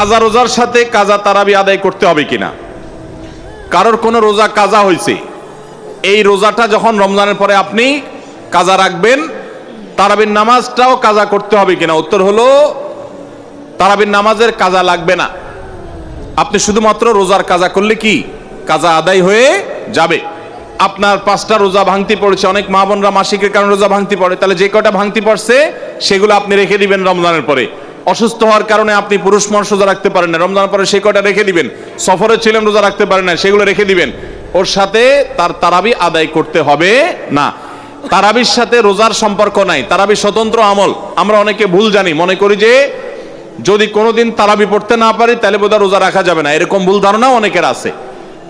কাজা রোজার সাথে কাজা তারাবি আদায় করতে হবে কিনা? কারোর কোনো রোজা কাজা হয়েছে এই রোজাটা যখন রমজানের পরে আপনি কাজা রাখবেন, তারাবির নামাজটাও কাজা করতে হবে কিনা? উত্তর হলো, তারাবির নামাজের কাজা লাগবে না। আপনি শুধুমাত্র রোজার কাজা করলে কি কাজা আদায় হয়ে যাবে? আপনার পাঁচটা রোজা ভাঙতি পড়েছে, অনেক মা বোনরা মাসিকের কারণে রোজা ভাঙতি পড়ে, তাহলে যে কটা ভাঙতি পড়ছে, সেগুলো আপনি রেখে দিবেন রমজানের পরে। অসুস্থ হওয়ার কারণে আপনি পুরুষ মানুষ রোজা রাখতে পারেন না। রমজান পরে সেই কটা রেখে দিবেন? সফরে ছিলেন, রোজা রাখতে পারেন না সেগুলো রেখে দিবেন। ওর সাথে তার তারাবি আদায় করতে হবে না। তারাবির সাথে রোজার সম্পর্ক নাই। তারাবি স্বতন্ত্র আমল। আমরা অনেকে ভুল জানি। মনে করি যে, যদি কোনোদিন তারাবি পড়তে না পারি, তাহলে বোধহয় রোজা রাখা যাবে না। এরকম ভুল ধারণা অনেকের আছে।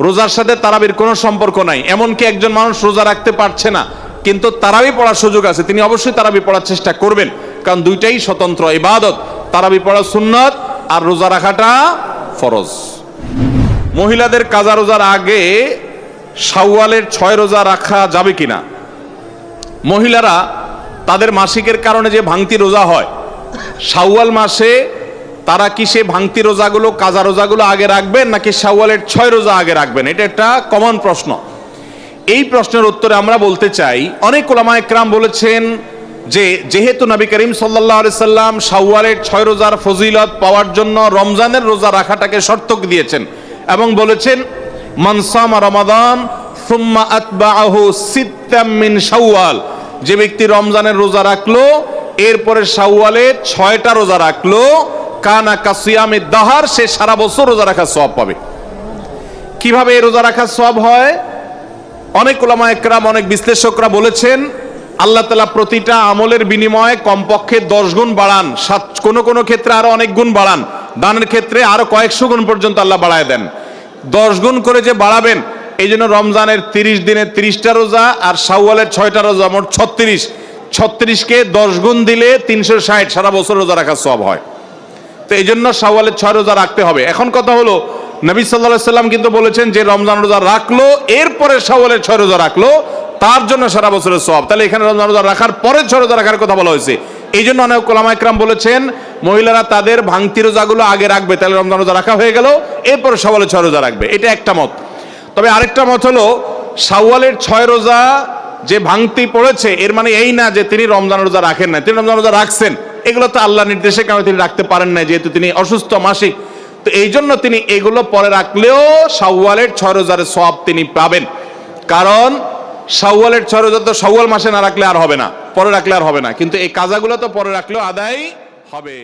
রোজার সাথে তারাবির কোনো সম্পর্ক নাই। এমনকি একজন মানুষ রোজা রাখতে পারছে না, কিন্তু তারাবি পড়ার সুযোগ আছে। তিনি অবশ্যই তারাবি পড়ার চেষ্টা করবেন। কারণ দুইটাই স্বতন্ত্র ইবাদত। তারাবি পড়া সুন্নত আর রোজা রাখাটা ফরজ। মহিলাদের কাজা রোজার আগে শাওয়ালের ছয় রোজা রাখা যাবে কিনা? মহিলারা তাদের মাসিকের কারণে যে ভাঙতি রোজা হয়, শাওয়াল মাসে তারা কি সে ভাঙতি রোজাগুলো, কাজা রোজাগুলো আগে রাখবেন নাকি শাওয়ালের ছয় রোজা আগে রাখবেন? এটা একটা কমন প্রশ্ন। এই প্রশ্নের উত্তরে আমরা বলতে চাই, অনেক ওলামা একরাম বলেছেন যে যেহেতু নবী করিম সাল্লাহ সাল্লাম শাওয়ালের ছয় রোজার ফজিলত পাওয়ার জন্য রমজানের রোজা রাখাটাকে শর্ত দিয়েছেন এবং বলেছেন মনসামা রমাদান, সুম্মা আতবাহু সিত্তাম মিন শাওয়াল। যে ব্যক্তি রমজানের রোজা রাখল, এরপরে শাওয়ালে ছয়টা রোজা রাখল, কানা কাসিয়ামে দাহার, সে সারা বছর রোজা রাখার সব পাবে। কীভাবে এই রোজা রাখার সব হয়? অনেক ওলামা একরাম অনেক বিশ্লেষকরা বলেছেন আল্লাহ তালা প্রতিটা আমলের বিনিময়ে কমপক্ষে দশ গুণ বাড়ান। সাত, কোনো কোনো ক্ষেত্রে আরও অনেক গুণ বাড়ান। দানের ক্ষেত্রে আরও কয়েকশো গুণ পর্যন্ত আল্লাহ বাড়ায় দেন। দশ গুণ করে যে বাড়াবেন, এই জন্য রমজানের তিরিশ দিনে তিরিশটা রোজা আর শাওয়ালের ছয়টা রোজা, মোট ছত্রিশ। ছত্রিশকে দশ গুণ দিলে তিনশো ষাট, সারা বছর রোজা রাখার সব হয়। তো এই জন্য শাওয়ালের ছয় রোজা রাখতে হবে। এখন কথা হলো, নবী সাল্লাহ সাল্লাম কিন্তু বলেছেন যে রমজান রোজা রাখল, এরপরে শাওয়ালের ছয় রোজা রাখল। তার জন্য সারা বছরের সব তাহলে এখানে রমজান রাখার পরে ছয় রোজা রাখার কথা বলা হয়েছে। এই জন্য অনেক কোলামা একরাম বলেছেন, মহিলারা তাদের ভাঙতি রোজাগুলো আগে রাখবে, তাহলে রমজান রোজা রাখা হয়ে গেল, এরপরে শাওয়ালের ছয় রোজা রাখবে। এটা একটা মত। তবে আরেকটা মত হলো সাওয়ালের ছয় রোজা যে ভাঙতি পড়েছে, এর মানে এই না যে তিনি রমজান রোজা রাখেন না তিনি রমজান রোজা রাখছেন। এগুলো তো আল্লাহ নির্দেশে কারণে তিনি রাখতে পারেন না যেহেতু তিনি অসুস্থ মাসিক। তো এই জন্য তিনি এগুলো পরে রাখলেও সাওয়ালের ছয় রোজার সব তিনি পাবেন। কারণ শাওয়ালের ছয় রোজা তো শাওয়াল মাসে না রাখলে আর হবে না, পরে রাখলে আর হবে না। কিন্তু এই কাজাগুলো তো পরে রাখলেও আদায় হবে।